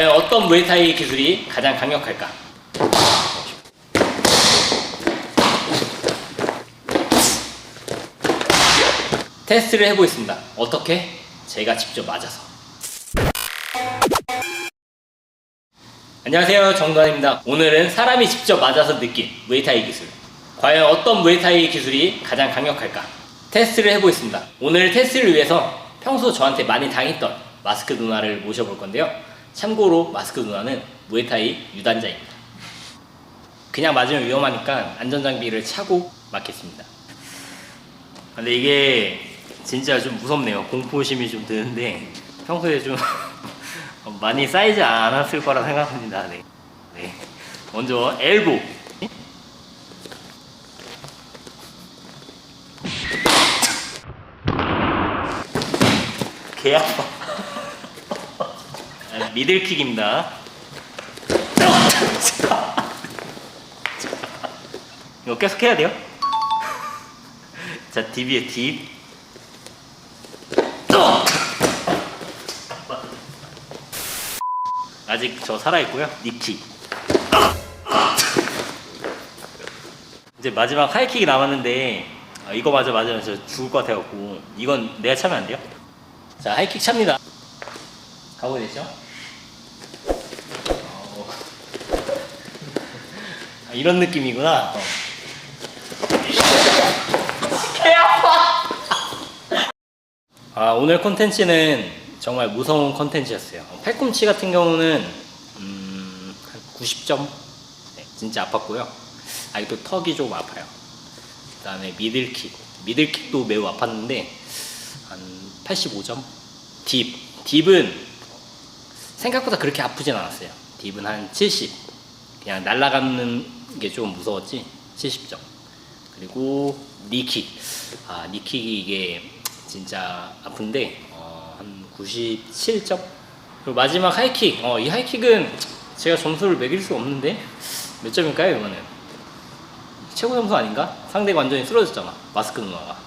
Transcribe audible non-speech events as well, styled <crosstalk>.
과연 어떤 무에타이 기술이 가장 강력할까? 테스트를 해보겠습니다. 어떻게? 제가 직접 맞아서. 안녕하세요 정도환입니다. 오늘은 사람이 직접 맞아서 느낀 무에타이 기술. 과연 어떤 무에타이 기술이 가장 강력할까? 테스트를 해보겠습니다. 오늘 테스트를 위해서 평소 저한테 많이 당했던 마스크 누나를 모셔볼 건데요. 참고로 마스크 누나는 무에타이 유단자입니다. 그냥 맞으면 위험하니까 안전장비를 차고 맞겠습니다. 근데 이게 진짜 좀 무섭네요. 공포심이 좀 드는데 평소에 좀 <laughs> 많이 쌓이지 않았을 거라 생각합니다. 네. 네. 먼저 엘보. 개 아파. 아, 미들킥입니다. 이거 계속 해야 돼요? 자, 딥이에요, 딥. 아직 저 살아있고요. 니킥. 이제 마지막 하이킥이 남았는데 아, 이거 맞아 맞으면 저 죽을 것 같아갖고 이건 내가 차면 안 돼요? 자 하이킥 찹니다. 가고 되죠? 아, 이런 느낌이구나. 어. 개 아파. 아 오늘 콘텐츠는 정말 무서운 콘텐츠였어요. 팔꿈치 같은 경우는 음, 한 90점 네, 진짜 아팠고요. 아직도 턱이 좀 아파요. 그 다음에 미들킥 미들킥도 매우 아팠는데 한 85점. 딥 딥은 생각보다 그렇게 아프진 않았어요. 딥은 한 70. 그냥 날아가는 게 좀 무서웠지? 70점. 그리고 니킥 아 니킥이 이게 진짜 아픈데 어, 한 97점. 그리고 마지막 하이킥. 어, 이 하이킥은 제가 점수를 매길 수 없는데 몇 점일까요 이거는 최고 점수 아닌가? 상대가 완전히 쓰러졌잖아 마스크 누나가